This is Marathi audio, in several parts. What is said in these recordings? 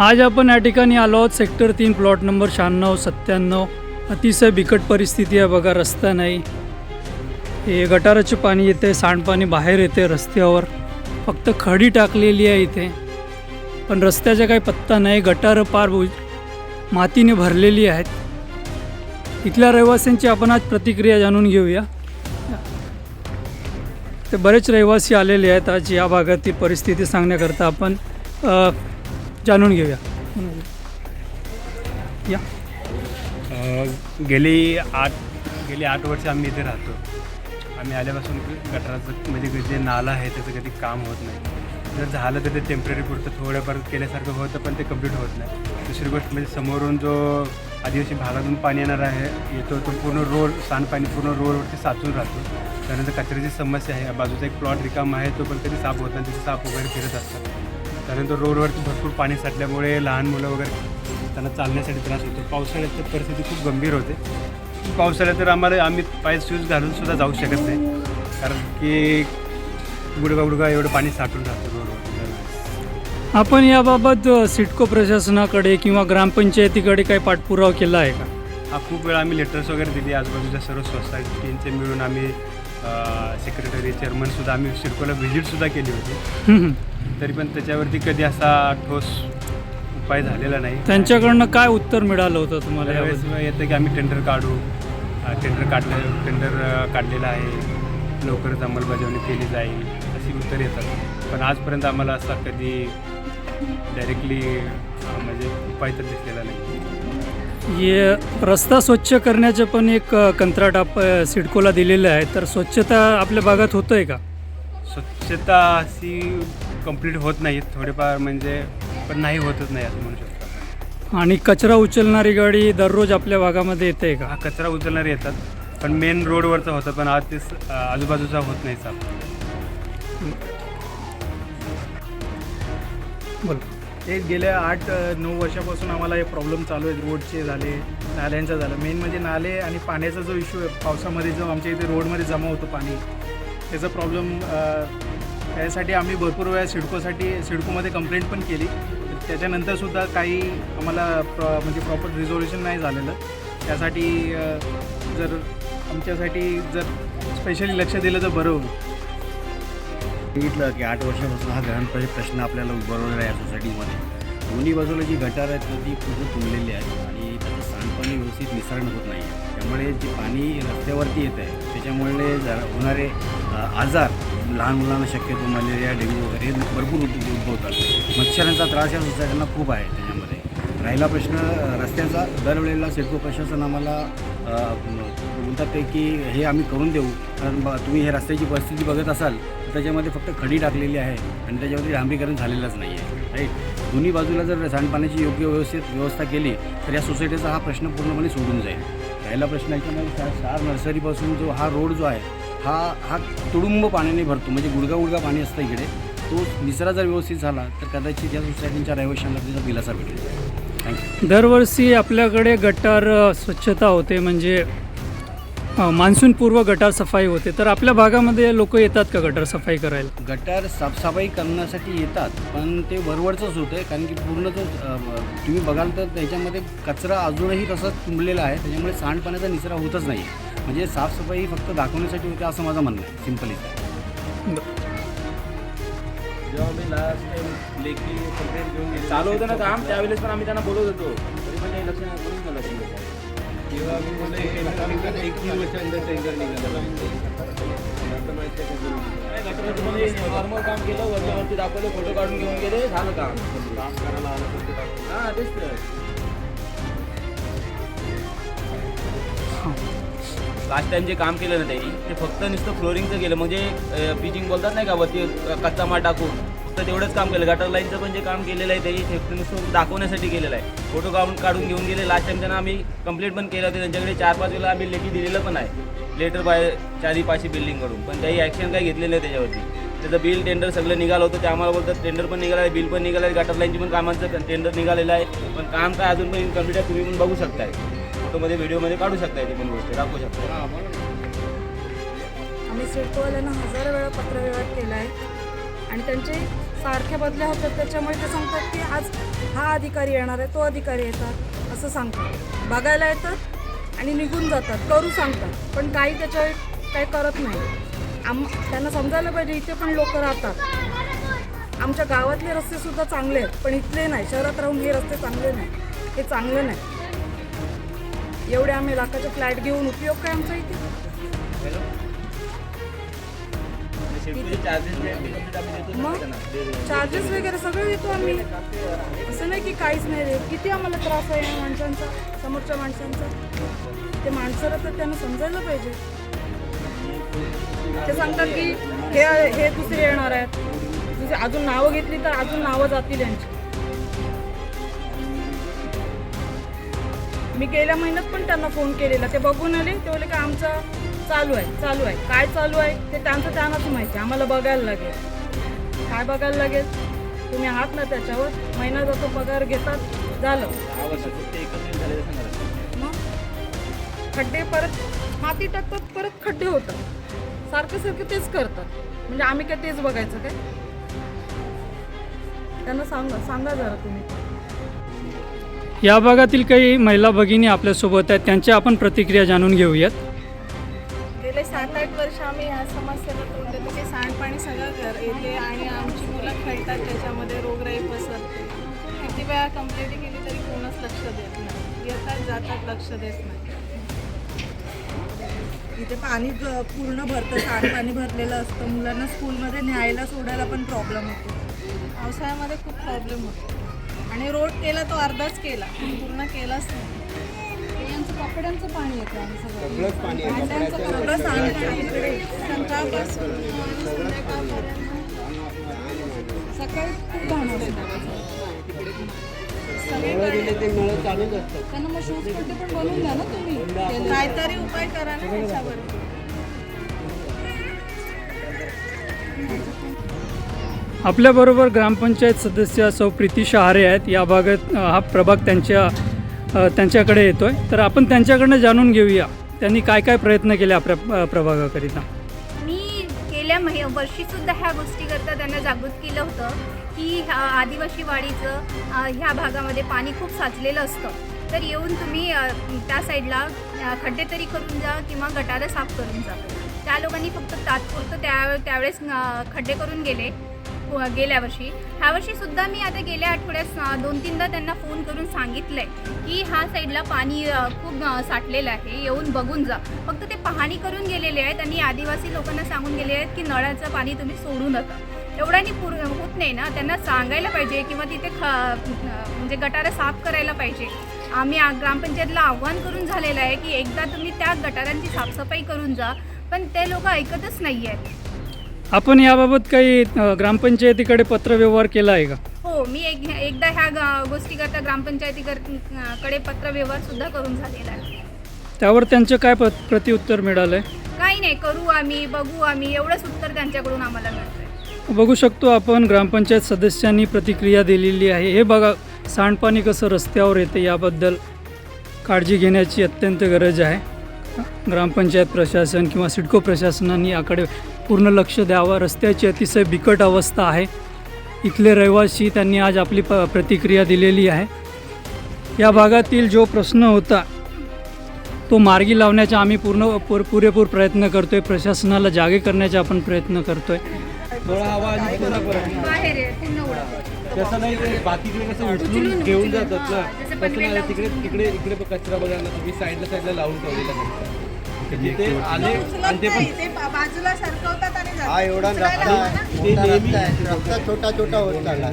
आज आपण या ठिकाणी आलो आहोत. सेक्टर तीन प्लॉट नंबर शहाण्णव सत्त्याण्णव. अतिशय बिकट परिस्थिती आहे बघा रस्ता नाही. हे गटाराचे पाणी येते सांडपाणी बाहेर येते रस्त्यावर. फक्त खडी टाकलेली आहे इथे. पण रस्त्याचा काही पत्ता नाही. गटारं पार मातीने भरलेली आहेत. इथल्या रहिवाशांची आपण आज प्रतिक्रिया जाणून घेऊया. ते बरेच रहिवासी आलेले आहेत आज या भागातील परिस्थिती सांगण्याकरता आपण जाणून घेऊया. या. गेली आठ गेली आठ वर्ष आम्ही इथे राहतो. आम्ही आल्यापासून गटाराचं म्हणजे जे नाला आहे त्याचं कधी काम होत नाही. जर झालं तर ते टेंपररी पुरतं थोडंफार केल्यासारखं होतं पण ते कंप्लीट होत नाही. दुसरी गोष्ट म्हणजे समोरून जो आदिवासी भागातून पाणी येणार आहे येतो तो पूर्ण रोड सांडपाणी पूर्ण रोडवरती साचून राहतो. त्यानंतर कचऱ्याची समस्या आहे. बाजूचा एक प्लॉट रिकाम आहे तो पण कधी साफ होत नाही तिथे साफ वगैरे फिरत असतात. त्यानंतर रोडवरती भरपूर पाणी साठल्यामुळे लहान मुलं वगैरे त्यांना चालण्यासाठी त्रास होतो. पावसाळ्यात तर परिस्थिती खूप गंभीर होते. पावसाळ्यात तर आम्हाला आम्ही पाय शूज घालून सुद्धा जाऊ शकत नाही. कारण की गुडगा गुडगा एवढं पाणी साठून राहतं रोडवर आपण याबाबत अ, सिडको प्रशासनाकडे किंवा ग्रामपंचायतीकडे काही पाठपुरावा केला आहे का? हा खूप वेळा आम्ही लेटर्स वगैरे दिली. आजूबाजूच्या सर्व सोसायटींचे मिळून आम्ही सेक्रेटरी चेअरमनसुद्धा आम्ही सिडकोला व्हिजिटसुद्धा केली होती. तरी पण त्याच्यावरती कधी असा ठोस उपाय झालेला नाही. त्यांच्याकडनं काय उत्तर मिळालं होतं तुम्हाला याबद्दल? येतं की आम्ही टेंडर काढू. टेंडर काढलं टेंडर काढलेलं आहे. लवकरच अंमलबजावणी केली जाईल अशी उत्तर येतात. पण आजपर्यंत आम्हाला असा कधी डायरेक्टली म्हणजे उपाय तर दिसलेला नाही. हे रस्ता स्वच्छ करण्याचं पण एक कंत्राट आप सिडकोला दिलेलं आहे. तर स्वच्छता आपल्या भागात होतं आहे का? स्वच्छता अशी कंप्लीट होत नाही. थोडेफार म्हणजे पण नाही होतच नाही असं म्हणू शकतो. आणि कचरा उचलणारी गाडी दररोज आपल्या भागामध्ये येते का? हा कचरा उचलणारे येतात. पण मेन रोडवरचा होता पण आज ते स- आजूबाजूचा होत नाही साफ. बोल. ते गेल्या आठ नऊ वर्षापासून आम्हाला हे प्रॉब्लेम चालू आहेत. रोडचे झाले नाल्यांचा झालं. मेन म्हणजे नाले आणि पाण्याचा जो इश्यू आहे पावसामध्ये जो आमच्या इथे रोडमध्ये जमा होतो पाणी त्याचा प्रॉब्लेम त्यासाठी आम्ही भरपूर वेळा सिडकोसाठी सिडकोमध्ये कंप्लेंट पण केली. त्याच्यानंतरसुद्धा काही आम्हाला प्रॉ म्हणजे प्रॉपर रिझोल्युशन नाही झालेलं. त्यासाठी जर आमच्यासाठी जर स्पेशली लक्ष दिलं तर बरं होईल. बघितलं की आठ वर्षापासून हा गहन प्रश्न आपल्याला उभारवलेला आहे सोसायटीमध्ये दोन्ही बाजूला जी गटार आहेत ना ती खूप तुंबलेली आहे आणि त्याचं सांडपाणी व्यवस्थित निसरण होत नाही. आहे त्यामुळे जे पाणी रस्त्यावरती येत आहे त्याच्यामुळे जरा होणारे आजार लहान मुलांना शक्यतो मलेरिया डेंग्यू वगैरे हे भरपूर उद्भवतात. मच्छरांचा त्रास या सोसायट्यांना खूप आहे त्याच्यामध्ये. राहिला प्रश्न रस्त्याचा रस्त्यांचा दरवेळेला सिडको प्रशासन आम्हाला म्हणतात ते की हे आम्ही करून देऊ. कारण तुम्ही हे रस्त्याची परिस्थिती बघत असाल त्याच्यामध्ये फक्त खडी टाकलेली आहे आणि त्याच्यावरती डांबरीकरण झालेलंच नाही आहे राईट? दोन्ही बाजूला जर सांडपाण्याची योग्य व्यवस्थित व्यवस्था केली तर या सोसायटीचा हा प्रश्न पूर्णपणे सोडून जाईल. राहिला प्रश्न याच्यामध्ये चार नर्सरीपासून जो हा रोड जो आहे हा हा तुडुंब पाण्याने भरतो. म्हणजे गुडगा गुडगा पाणी असतं इकडे. तो निसरा जर व्यवस्थित झाला तर कदाचित या सोसायटीच्या रहिवाशांना त्याचा दिलासा भेटेल. थँक्यू दरवर्षी आपल्याकडे गटार स्वच्छता होते. म्हणजे मान्सूनपूर्व गटार सफाई होते. तर आपल्या भागामध्ये लोक येतात का गटार सफाई करायला? गटार साफसफाई करण्यासाठी येतात पण ते वरवरचंच होतं आहे कारण की पूर्ण जो अ, तुम्ही बघाल तर त्याच्यामध्ये कचरा अजूनही तसाच तुंबलेला आहे त्याच्यामुळे सांडपाण्याचा निचरा होतच नाही म्हणजे साफसफाई फक्त दाखवण्यासाठी होते असं माझं म्हणणं आहे सिम्पली. जेव्हा मी लास्ट टाइम लेखी घेऊन चालू होतं ना काम? त्यावेळेस पण आम्ही त्यांना बोलत होतो. तरी पण ते लक्ष मी एक एक तीन टेंडर निघालं. नॉर्मल काम केलं वरच्यावरती दाखवलं फोटो काढून घेऊन गेले झालं काम. काम करायला आलं हां तेच तर. लास्ट टाइम जे काम केलं ना त्यांनी ते फक्त नुसतं फ्लोरिंगचं केलं. म्हणजे पिचिंग बोलतात नाही का वरती कच्चा माल टाकून. फक्त तेवढंच काम केलं. गटर लाईनचं पण जे काम केलेलं आहे त्यांनी ते फक्त नुसतं दाखवण्यासाठी केलेलं आहे. फोटो काढून काढून घेऊन गेले. लास्ट टाइम त्यांना आम्ही कंप्लेंट पण केलं होतं. त्यांच्याकडे चार पाच वेळेला आम्ही लेखी दिलेलं पण आहे. लेटर बाय चारी पाचशे बिल्डिंगकडून पण काही ॲक्शन काही घेतलेलं नाही त्याच्यावरती. त्याचं बिल टेंडर सगळं निघालं होतं. ते आम्हाला बोलतात टेंडर पण निघालं आहे बिल पण निघालं आहे गटर लाईनची पण कामांचं टेंडर निघालेलं आहे. पण काम काय अजून पण इनकम्प्लीट आहे तुम्ही पण बघू शकताय. फोटोमध्ये व्हिडिओमध्ये काढू शकताय ते पण गोष्टी. दाखवू शकता आम्ही सिडकोवाल्यांना हजारो वेळा पत्रव्यवहार केला आहे आणि त्यांचे सारख्या बदल्या होतात त्याच्यामुळे ते सांगतात की आज हा अधिकारी येणार आहे तो अधिकारी येतात असं सांगतात. बघायला येतात आणि निघून जातात करू सांगतात पण काही त्याच्या काही करत नाही. आम त्यांना समजायला पाहिजे इथे पण लोक राहतात. आमच्या गावातले रस्ते सुद्धा चांगले आहेत पण इथले नाही. शहरात राहून हे रस्ते चांगले नाही. हे चांगले नाही. एवढे आम्ही लाखाचे फ्लॅट घेऊन उपयोग काय आमचा इथे? मग? चार्जेस वगैरे सगळं देतो आम्ही. असं नाही की काहीच नाही देत किती आम्हाला त्रास आहे या माणसांचा समोरच्या माणसांचा? ते माणसाला तर त्यांना समजायला पाहिजे. ते सांगतात की हे हे दुसरे येणार आहेत. दुसरे अजून नावं घेतली तर अजून नावं जातील यांची. मी गेल्या महिन्यात पण त्यांना फोन केलेला. ते बघून आले. ते बोले का आमचं चालू आहे चालू आहे. काय चालू आहे ते त्यांचं त्यांनाच माहिती आम्हाला बघायला लागेल. काय बघायला लागेल? तुम्ही आहात ना त्याच्यावर. महिना जातो पगार घेतात. झालं. मग? खड्डे परत माती टाकतात परत खड्डे होतात. सारखं सारखं तेच करतात. म्हणजे आम्ही काय तेच बघायचं काय? त्यांना सांगा सांगा जरा तुम्ही. या भागातील काही महिला भगिनी आपल्यासोबत आहेत. त्यांच्या आपण प्रतिक्रिया जाणून घेऊयात. आम्ही ह्या समस्येला तोंड देतो की सांडपाणी सगळं घर येते आणि आमची मुलं खेळतात त्याच्यामध्ये रोगराई पसरते. किती वेळा कंप्लेंट केली तरी कोणच लक्ष देत नाही. येतात जातात लक्ष देत नाही. इथे पाणी पूर्ण भरतं सांडपाणी भरलेलं असतं. मुलांना स्कूलमध्ये न्यायला सोडायला पण प्रॉब्लेम होतो. पावसाळ्यामध्ये खूप प्रॉब्लेम होतो. आणि रोड केला तो अर्धाच केला. पूर्ण केलाच नाही. यांचं कपड्यांचं पाणी येतं आणि सगळं. सगळं सांडपाणी इकडे. सकाळपासून संध्याकाळपर्यंत सकाळी खूप घाण असतं त्यांना मग शूज पट्टे पण बनवून द्या ना तुम्ही. काहीतरी उपाय करा ना त्याच्यावर. आपल्याबरोबर ग्रामपंचायत सदस्य सौ प्रीती शहारे आहेत. या भागात अ, हा प्रभाग त्यांच्या त्यांच्याकडे येतो आहे तर आपण त्यांच्याकडनं जाणून घेऊया. त्यांनी काय काय प्रयत्न केले आपल्या प्रभागाकरिता? मी गेल्या महि वर्षीसुद्धा ह्या गोष्टीकरता त्यांना जागृत केलं होतं की ह्या आदिवासी वाडीचं ह्या भागामध्ये पाणी खूप साचलेलं असतं. तर येऊन तुम्ही त्या साईडला खड्डे तरी करून जा किंवा गटारं साफ करून जा. त्या लोकांनी फक्त तात्पुरतं त्या त्यावेळेस खड्डे करून गेले. गेल्या वर्षी. ह्या वर्षीसुद्धा मी आता गेल्या आठवड्यात दोन तीनदा त्यांना फोन करून सांगितलं आहे की ह्या साईडला पाणी खूप साठलेलं आहे. येऊन बघून जा. फक्त ते पाहणी करून गेलेले आहेत आणि आदिवासी लोकांना सांगून गेले आहेत की नळाचं पाणी तुम्ही सोडू नका. एवढ्यानी पूर होत नाही ना. त्यांना सांगायला पाहिजे किंवा तिथे ख म्हणजे गटारं साफ करायला पाहिजे. आम्ही ग्रामपंचायतला आव्हान करून झालेलं आहे की एकदा तुम्ही त्या गटारांची साफसफाई करून जा. पण ते लोक ऐकतच नाही आहेत आपण याबाबत काही अ, ग्रामपंचायतीकडे पत्रव्यवहार केला आहे का? हो मी एक एकदा ह्या ग- गोष्टीकरता ग्रामपंचायतीकरकडे पत्रव्यवहार सुद्धा करून झालेला आहे. त्यावर त्यांचं काय प प्रत्युत्तर मिळालं आहे काही नाही करू आम्ही बघू आम्ही एवढंच उत्तर त्यांच्याकडून आम्हाला मिळतंय. बघू शकतो आपण ग्रामपंचायत सदस्यांनी प्रतिक्रिया दिलेली आहे. हे बघा सांडपाणी कसं रस्त्यावर येते याबद्दल काळजी घेण्याची अत्यंत गरज आहे. ग्रामपंचायत प्रशासन किंवा सिडको प्रशासनाने याकडे पूर्ण लक्ष द्यावं. रस्त्याची अतिशय बिकट अवस्था आहे. इथले रहिवासी त्यांनी आज आपली प प्रतिक्रिया दिलेली आहे. या भागातील जो प्रश्न होता तो मार्गी लावण्याचा आम्ही पूर्ण पुर पुरेपूर प्रयत्न करतोय. प्रशासनाला जागे करण्याचा आपण प्रयत्न करतोय. बाहेर आहे पूर्ण उडत तसं नाही ते बाकीकडे कसं उचलून घेऊन जातात ना. तसं नाही तिकडे तिकडे इकडे कचरा बघा ना तुम्ही साईडला साईडला लावून ठेवलेला आहे. तिथे आले आणि ते पण ते बा- बाजूला सरकवतात आणि हा एवढा रस्ता. आहे ते मोठा नेहमी रस्ता आहे. रस्ता छोटा छोटा होत चालला.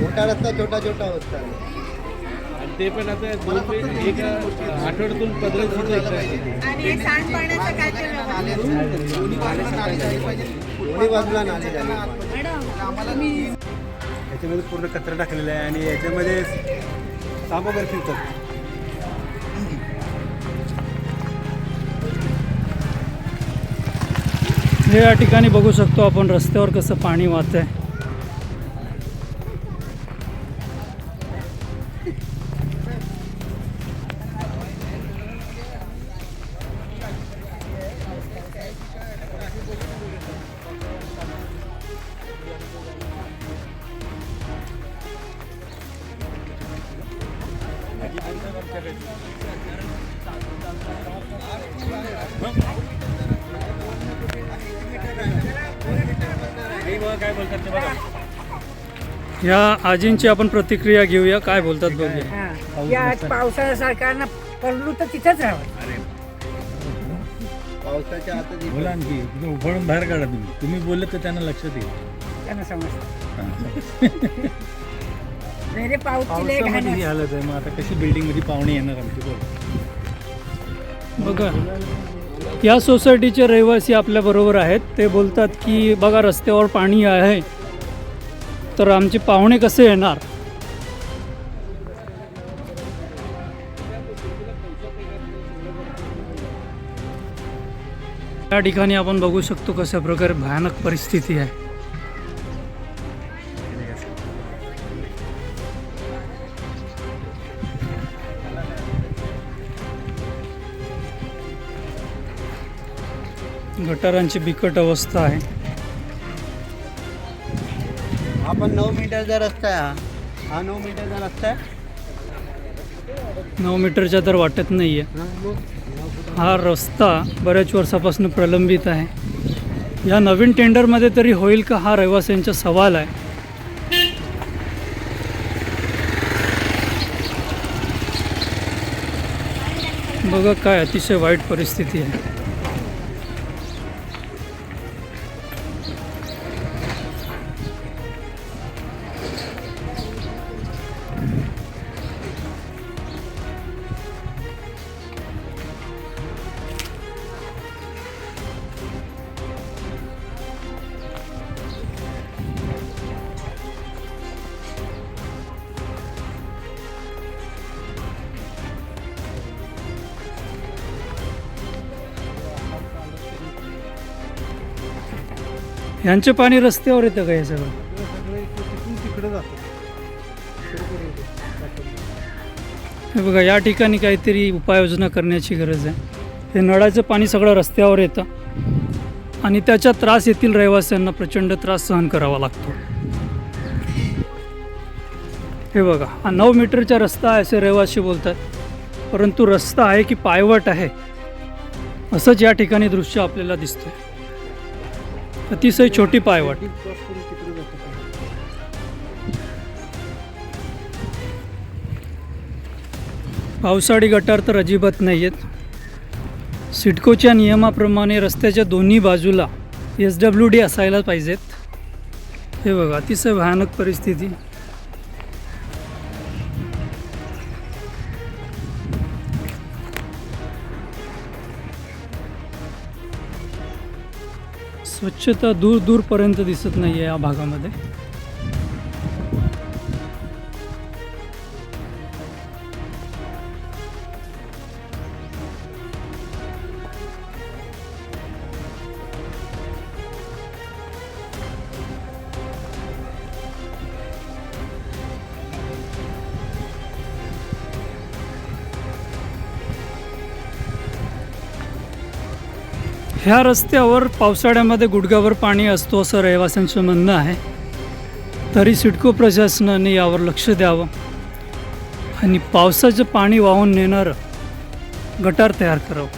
मोठा रस्ता छोटा छोटा होत चालला. आणि ते पण आता दोन ते एक आठवड्यातून पंधरा दिवसाचं एकदा येतं. आणि हे सांडपाण्याचं काय ते व्यवस्थित दोन्ही बाजूला नाली झाली याच्यामध्ये पूर्ण कचरा टाकलेला आहे आणि याच्यामध्ये साप वगैरे फिरतात म्हणजे या ठिकाणी बघू शकतो आपण रस्त्यावर कसं पाणी वाहत आहे ह्या आजींची आपण प्रतिक्रिया घेऊया. काय बोलतात बघूया या पावसाळ्यासारखा ना पडलो तर तिथंच राहावं. पावसाच्या आता जी- बोला आणखी तुम्ही उफाळून बाहेर काढा तुम्ही. तुम्ही बोलले तर त्यांना लक्षात येईल. त्यांना समजतं. मेरे पाऊसची लय घाण पावसामध्ये ही असते. हालत आहे मग आता कशी बिल्डिंगमध्ये पाहुणे येणार आमची बोल बघा. या सोसायटीचे रहिवासी आपल्याबरोबर आहेत. ते बोलतात की बघा रस्त्यावर पाणी आहे तर आमचे पाहुणे कसे येणार? या ठिकाणी आपण बघू शकतो कशा प्रकारे भयानक परिस्थिती आहे. गटारांची बिकट अवस्था आहे हा पण नऊ मीटरचा रस्ता आहे हा. हा नऊ मीटरचा रस्ता आहे नऊ मीटरच्या तर वाटत नाही आहे हा. हा रस्ता बऱ्याच वर्षापासून प्रलंबित आहे या नवीन टेंडरमध्ये तरी होईल का हा रहिवाशांचा सवाल आहे बघा काय अतिशय वाईट परिस्थिती आहे यांचे पाणी रस्त्यावर येतं का हे सगळं? हे बघा या ठिकाणी काहीतरी उपाययोजना करण्याची गरज आहे. हे नळाचं पाणी सगळं रस्त्यावर येतं आणि त्याचा त्रास येथील रहिवाशांना प्रचंड त्रास सहन करावा लागतो. हे बघा हा नऊ मीटरचा रस्ता आहे असे रहिवासी बोलतात. परंतु रस्ता आहे की पायवट आहे असंच या ठिकाणी दृश्य आपल्याला दिसतंय. अतिशय छोटी पायवाट पावसाळी गटार तर अजिबात नाही आहेत सिडकोच्या नियमाप्रमाणे रस्त्याच्या दोन्ही बाजूला एस डब्ल्यू डी असायला पाहिजेत. हे बघा अतिशय भयानक परिस्थिती. स्वच्छता दूर दूरपर्यंत दिसत नाही आहे या भागामध्ये. ह्या रस्त्यावर पावसाळ्यामध्ये गुडघ्यावर पाणी असतो असं रहिवाशांचं म्हणणं आहे. तरी सिडको प्रशासनाने यावर लक्ष द्यावं आणि पावसाचं पाणी वाहून नेणारं गटार तयार करावं.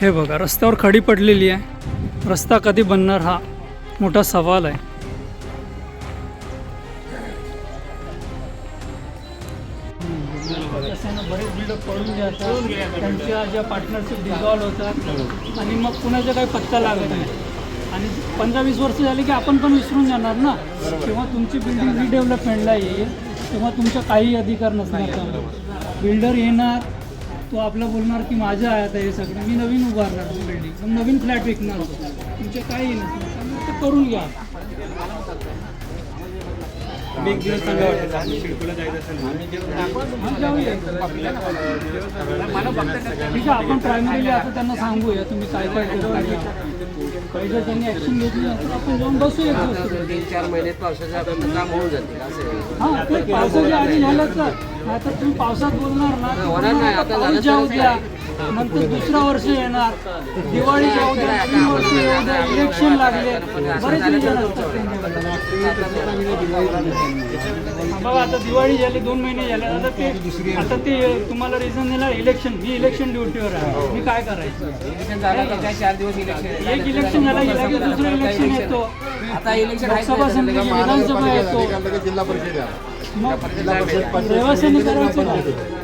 हे बघा रस्त्यावर खडी पडलेली आहे. रस्ता कधी बनणार हा मोठा सवाल आहे. जातात त्यांच्या ज्या पार्टनरशिप डिझॉल्व्ह होतात आणि मग कुणाचा काही पत्ता लागत नाही. आणि पंधरा वीस वर्ष झाली की आपण पण विसरून जाणार ना? तेव्हा तुमची बिल्डिंग रिडेव्हलपमेंटला येईल तेव्हा तुमचा काही अधिकार नसणार बिल्डर येणार तो आपलं बोलणार की माझं आहे आता हे सगळं. मी नवीन उभारणार बिल्डिंग नवीन फ्लॅट विकणार. तुमचे काही नसणार ते करून घ्या. एक दिवस. हा. ठीक आहे आपण प्रायमरीली आता त्यांना सांगूया तुम्ही काय काय जर त्यांनी ऍक्शन घेतली आपण जाऊन बसूया. तीन चार महिन्यात पावसाच्या काम होऊन जातील असं हा ते पावसाच्या आधी तर आता तुम्ही पावसात बोलणार ना पाऊस जाऊ द्या नंतर दुसरा वर्ष येणार दिवाळी जाऊ द्या तीन वर्ष येऊ द्या इलेक्शन लागले बरेच असतात आता दिवाळी झाली दोन महिने झाले आता ते आता ते तुम्हाला रिझन दिला इलेक्शन मी इलेक्शन ड्युटीवर आहे. मी काय करायचं? इलेक्शन झालं काय चार दिवस इलेक्शन एक इलेक्शन झालं की लगेच दुसरं इलेक्शन येतो. आता इलेक्शन लोकसभा संपली की? विधानसभा येतो. जिल्हा परिषद रहिवाशांनी करायचं